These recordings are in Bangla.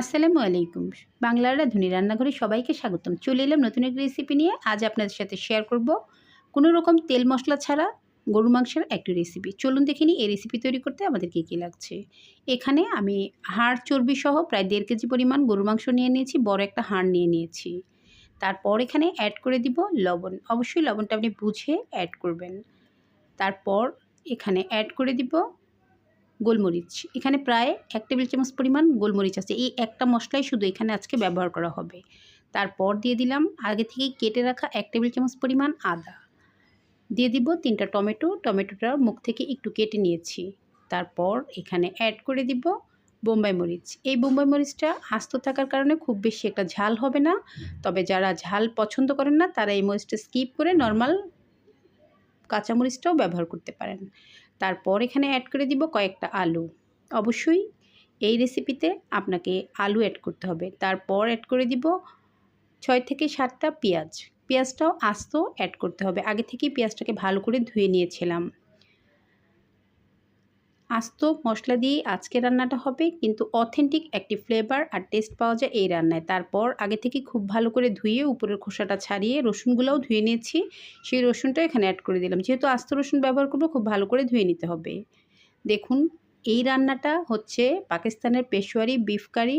আসসালামু আলাইকুম। বাংলার রাঁধুনি রান্নাঘরে সবাইকে স্বাগতম। চলে এলাম নতুন এক রেসিপি নিয়ে। আজ আপনাদের সাথে শেয়ার করব কোনো রকম তেল মশলা ছাড়া গরু মাংসের একটি রেসিপি চলুন দেখে নিই এই রেসিপি তৈরি করতে আমাদের কী কী লাগছে। এখানে আমি হাড় চর্বি সহ প্রায় দেড় কেজি পরিমাণ গরু মাংস নিয়ে নিয়েছি, বড় একটা হাড় নিয়ে নিয়েছি। তারপর এখানে অ্যাড করে দিব লবণ। অবশ্যই লবণটা আপনি বুঝে অ্যাড করবেন। তারপর এখানে অ্যাড করে দিব গোলমরিচ। এখানে প্রায় এক টেবিল চামচ পরিমাণ গোলমরিচ আছে। এই একটা মশলাই শুধু এখানে আজকে ব্যবহার করা হবে। তারপর দিয়ে দিলাম আগে থেকে কেটে রাখা এক টেবিল চামচ পরিমাণ আদা। দিয়ে দিব তিনটা টমেটো। টমেটোটা মুখ থেকে একটু কেটে নিয়েছি। তারপর এখানে অ্যাড করে দিব বোম্বাই মরিচ। এই বোম্বাই মরিচটা আস্ত থাকার কারণে খুব বেশি একটা ঝাল হবে না। তবে যারা ঝাল পছন্দ করেন না, তারা এই মরিচটা স্কিপ করে নর্মাল কাঁচামরিচটাও ব্যবহার করতে পারেন। তারপর এখানে অ্যাড করে দিব কয়েকটা আলু। অবশ্যই এই রেসিপিতে আপনাকে আলু অ্যাড করতে হবে। তারপর অ্যাড করে দিব ছয় থেকে সাতটা পেঁয়াজ। পেঁয়াজটাও আস্ত অ্যাড করতে হবে। আগে থেকেই পেঁয়াজটাকে ভালো করে ধুয়ে নিয়েছিলাম। আস্ত মশলা দিয়ে আজকে রান্নাটা হবে, কিন্তু অথেন্টিক একটি ফ্লেভার আর টেস্ট পাওয়া যায় এই রান্নায়। তারপর আগে থেকে খুব ভালো করে ধুয়ে উপরের খোসাটা ছাড়িয়ে রসুনগুলোও ধুয়ে নিয়েছি। সেই রসুনটা এখানে অ্যাড করে দিলাম। যেহেতু আস্ত রসুন ব্যবহার করব, খুব ভালো করে ধুয়ে নিতে হবে। দেখুন, এই রান্নাটা হচ্ছে পাকিস্তানের পেশোয়ারি বিফ কারি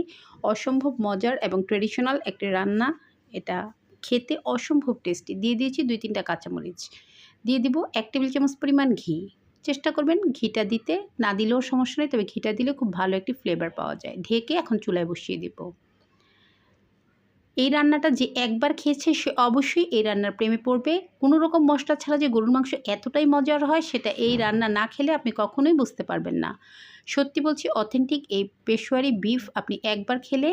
অসম্ভব মজার এবং ট্রেডিশনাল একটি রান্না। এটা খেতে অসম্ভব টেস্টি দিয়ে দিয়েছি দুই তিনটা কাঁচামরিচ। দিয়ে দিব এক টেবিল চামচ পরিমাণ ঘি। চেষ্টা করবেন ঘিটা দিতে। না দিলেও সমস্যা নেই, তবে ঘিটা দিলে খুব ভালো একটি ফ্লেভার পাওয়া যায়। ঢেকে এখন চুলায় বসিয়ে দিব। এই রান্নাটা যে একবার খেয়েছে, সে অবশ্যই এই রান্নার প্রেমে পড়বে। কোনো রকম মশলা ছাড়া যে গরুর মাংস এতটাই মজার হয়, সেটা এই রান্না না খেলে আপনি কখনোই বুঝতে পারবেন না। সত্যি বলছি অথেন্টিক এই পেশোয়ারি বিফ আপনি একবার খেলে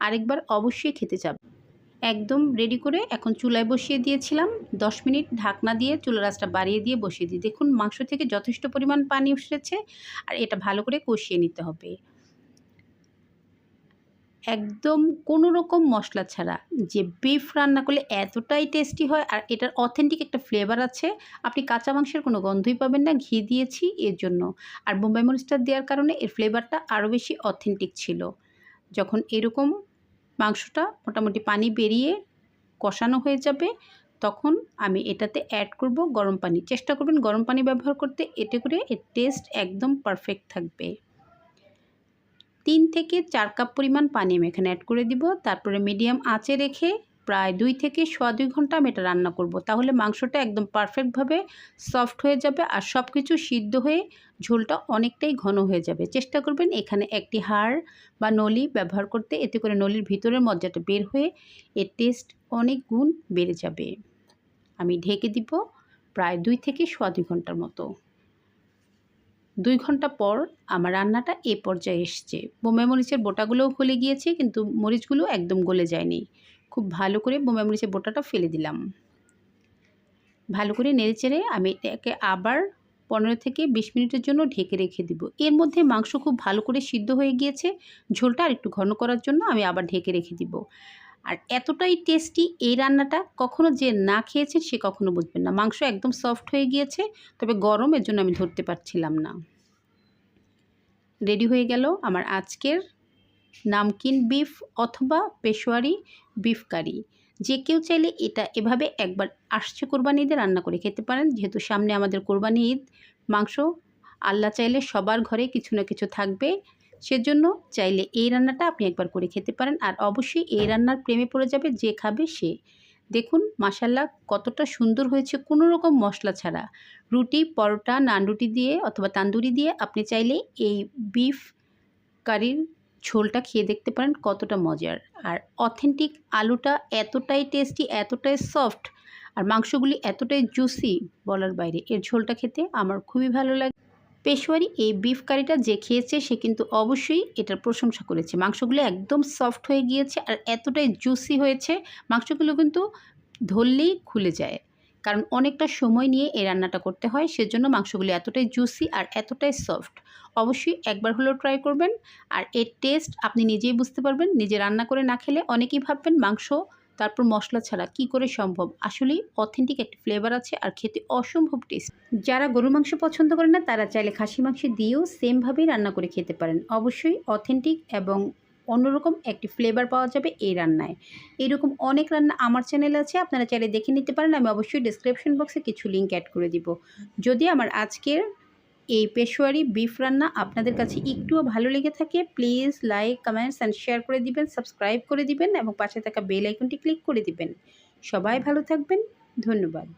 আরেকবার অবশ্যই খেতে চাবেন একদম রেডি করে এখন চুলায় বসিয়ে দিয়েছিলাম। দশ মিনিট ঢাকনা দিয়ে চুলা রাসটা বাড়িয়ে দিয়ে বসিয়ে দিই। দেখুন, মাংস থেকে যথেষ্ট পরিমাণ পানি উঠেছে আর এটা ভালো করে কষিয়ে নিতে হবে। একদম কোনো রকম মশলা ছাড়া যে বিফ রান্না করলে এতটাই টেস্টি হয় আর এটার অথেন্টিক একটা ফ্লেভার আছে। আপনি কাঁচা মাংসের কোনো গন্ধই পাবেন না, ঘি দিয়েছি এর জন্য। আর বোম্বাই মরিচটা দেওয়ার কারণে এর ফ্লেভারটা আরও বেশি অথেন্টিক ছিল। যখন এরকম মাংসটা মোটামুটি পানি বেরিয়ে কষানো হয়ে যাবে, তখন আমি এটাতে অ্যাড করব গরম পানি। চেষ্টা করবেন গরম পানি ব্যবহার করতে, এতে করে এর টেস্ট একদম পারফেক্ট থাকবে। তিন থেকে চার কাপ পরিমাণ পানি আমি এখানে অ্যাড করে দিব। তারপরে মিডিয়াম আঁচে রেখে প্রায় দুই থেকে সোয়া দুই ঘণ্টা আমি এটা রান্না করব। তাহলে মাংসটা একদম পারফেক্টভাবে সফট হয়ে যাবে আর সব কিছু সিদ্ধ হয়ে ঝোলটা অনেকটাই ঘন হয়ে যাবে। চেষ্টা করবেন এখানে একটি হাড় বা নলি ব্যবহার করতে, এতে করে নলির ভিতরের মজ্জাটা বের হয়ে এর টেস্ট অনেক গুণ বেড়ে যাবে। আমি ঢেকে দিব প্রায় দুই থেকে সোয়া দুই ঘণ্টার মতো। দুই ঘণ্টা পর আমার রান্নাটা এ পর্যায়ে এসছে। বোম্বাই মরিচের বোটাগুলোও গলে গিয়েছে, কিন্তু মরিচগুলো একদম গলে যায়নি। খুব ভালো করে বোম্বাই মরিচের বোটাটা ফেলে দিলাম। ভালো করে নেড়ে চেড়ে আমি এটাকে আবার পনেরো থেকে বিশ মিনিটের জন্য ঢেকে রেখে দিব। এর মধ্যে মাংস খুব ভালো করে সিদ্ধ হয়ে গিয়েছে। ঝোলটা আর একটু ঘন করার জন্য আমি আবার ঢেকে রেখে দিব। আর এতটাই টেস্টি এই রান্নাটা কখনো যে না খেয়েছে সে কখনো বুঝবেন না। মাংস একদম সফট হয়ে গিয়েছে, তবে গরম এর জন্য আমি ধরতে পারছিলাম না। রেডি হয়ে গেল আমার আজকের নামকিন বিফ অথবা পেশোয়ারি বিফ কারি যে কেউ চাইলে এটা এভাবে একবার আসছে কোরবানি ঈদে রান্না করে খেতে পারেন। যেহেতু সামনে আমাদের কোরবানি ঈদ, মাংস আল্লাহ চাইলে সবার ঘরে কিছু না কিছু থাকবে। সেজন্য চাইলে এই রান্নাটা আপনি একবার করে খেতে পারেন। আর অবশ্যই এই রান্নার প্রেমে পড়ে যাবে যে খাবে সে। দেখুন মাসাল্লাহ কতটা সুন্দর হয়েছে কোনো রকম মশলা ছাড়া। রুটি, পরোটা নান রুটি দিয়ে অথবা তান্দুরি দিয়ে আপনি চাইলে এই বিফ কারির ঝোলটা খেয়ে দেখতে পারেন কতটা মজার। আর অথেন্টিক আলুটা এতটাই টেস্টি এতটাই সফট আর মাংসগুলি এতটাই জুসি বলার বাইরে, এর ঝোলটা খেতে আমার খুবই ভালো লাগে। পেশোয়ারি এই বিফ কারিটা যে খেয়েছে সে কিন্তু অবশ্যই এটার প্রশংসা করেছে। মাংসগুলো একদম সফট হয়ে গিয়েছে আর এতটাই জুসি হয়েছে, মাংসগুলো কিন্তু ধরলেই খুলে যায়। কারণ অনেকটা সময় নিয়ে এই রান্নাটা করতে হয়, সেজন্য মাংসগুলি এতটাই জুসি আর এতটাই সফট অবশ্যই একবার হলেও ট্রাই করবেন, আর এর টেস্ট আপনি নিজেই বুঝতে পারবেন, নিজে রান্না করে না খেলে অনেকেই ভাববেন মাংস, তারপর মশলা ছাড়া কি করে সম্ভব? আসলেই অথেন্টিক একটি ফ্লেভার আছে আর খেতে অসম্ভব টেস্ট যারা গরু মাংস পছন্দ করে না, তারা চাইলে খাসি মাংস দিয়েও সেমভাবেই রান্না করে খেতে পারেন। অবশ্যই অথেন্টিক এবং অন্যরকম একটি ফ্লেভার পাওয়া যাবে এই রান্নায়। এরকম অনেক রান্না আমার চ্যানেলে আছে, আপনারা চাইলে দেখে নিতে পারেন, আমি অবশ্যই ডিসক্রিপশন বক্সে কিছু লিঙ্ক অ্যাড করে দিব। যদি আমার আজকের এই পেশোয়ারি বিফ রান্না আপনাদের কাছে একটুও ভালো লেগে থাকে please like comments and share করে দিবেন সাবস্ক্রাইব করে দিবেন এবং পাশে থাকা বেল আইকনটি ক্লিক করে দিবেন। সবাই ভালো থাকবেন, ধন্যবাদ।